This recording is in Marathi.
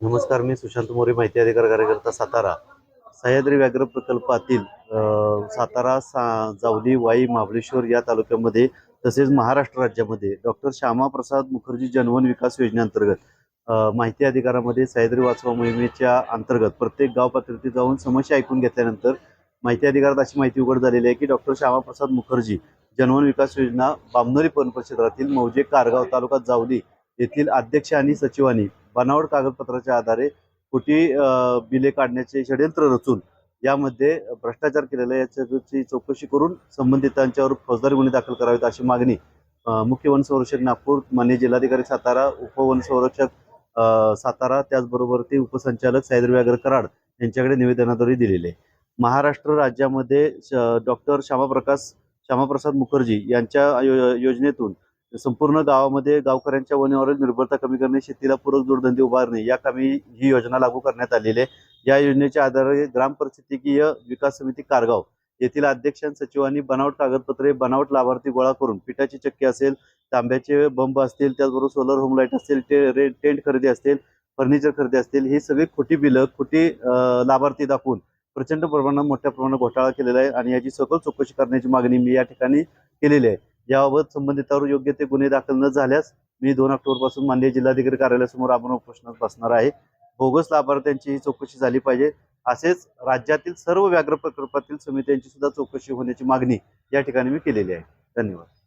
नमस्कार मी सुशांत मोरे माहिती अधिकार कार्यकर्ता सातारा. सह्याद्री व्याघ्र प्रकल्पातील सातारा सा जावली वाई महाबळेश्वर या तालुक्यामध्ये तसेच महाराष्ट्र राज्यामध्ये डॉक्टर श्यामाप्रसाद मुखर्जी जनवन विकास योजनेअंतर्गत माहिती अधिकारामध्ये सह्याद्री वाचवा मोहिमेच्या अंतर्गत प्रत्येक गाव पातळीवरती जाऊन समस्या ऐकून घेतल्यानंतर माहिती अधिकारात अशी माहिती उघड झालेली आहे की डॉक्टर श्यामाप्रसाद मुखर्जी जनवन विकास योजना बामनोरी पवन परिक्षेत्रातील मौजे कारगाव तालुका जावली येथील अध्यक्ष आणि सचिवांनी बनावट कागदपत्राच्या आधारे खोटी बिले काढण्याचे षडयंत्र रचून यामध्ये भ्रष्टाचार केलेला याच्याची याची चौकशी करून संबंधितांच्यावर फौजदारी गुन्हे दाखल करावेत अशी मागणी मुख्य वन संरक्षक नागपूर मान्य जिल्हाधिकारी सातारा उपवनसंरक्षक सातारा त्याचबरोबर ते उपसंचालक सायद्र व्याघ्र कराड यांच्याकडे निवेदनाद्वारे दिलेले आहे. महाराष्ट्र राज्यामध्ये डॉक्टर श्यामाप्रकाश श्यामाप्रसाद मुखर्जी यांच्या यो- योजनेतून संपूर्ण गावामध्ये गावकऱ्यांच्या वनेवर निर्भरता कमी करणे शेतीला पूरक जोडधंदे उभारणे या कामी ही योजना लागू करण्यात आलेली आहे. या योजनेच्या आधारे ग्रामपरिस्थितीकीय विकास समिती कारगाव येथील अध्यक्ष आणि सचिवांनी बनावट कागदपत्रे बनावट लाभार्थी गोळा करून पिठाची चक्की असेल तांब्याचे बंब असतील त्याचबरोबर सोलर होम लाइट असतील टे रे टेंट खरेदी असतील फर्निचर खरेदी असतील ही सगळी खोटी बिलं खोटी लाभार्थी दाखवून प्रचंड प्रमाणात मोठ्या प्रमाणात घोटाळा केलेला आहे आणि याची सखोल चौकशी करण्याची मागणी मी या ठिकाणी केलेली आहे. याबाबत संबंधितावर योग्य ते गुन्हे दाखल न झाल्यास मी दोन ऑक्टोबरपासून माननीय जिल्हाधिकारी कार्यालयासमोर आपण उपोषणात बसणार आहे. बोगस लाभार्थ्यांची ही चौकशी झाली पाहिजे. असेच राज्यातील सर्व व्याघ्र प्रकल्पातील समित्यांची सुद्धा चौकशी होण्याची मागणी या ठिकाणी मी केलेली आहे. धन्यवाद.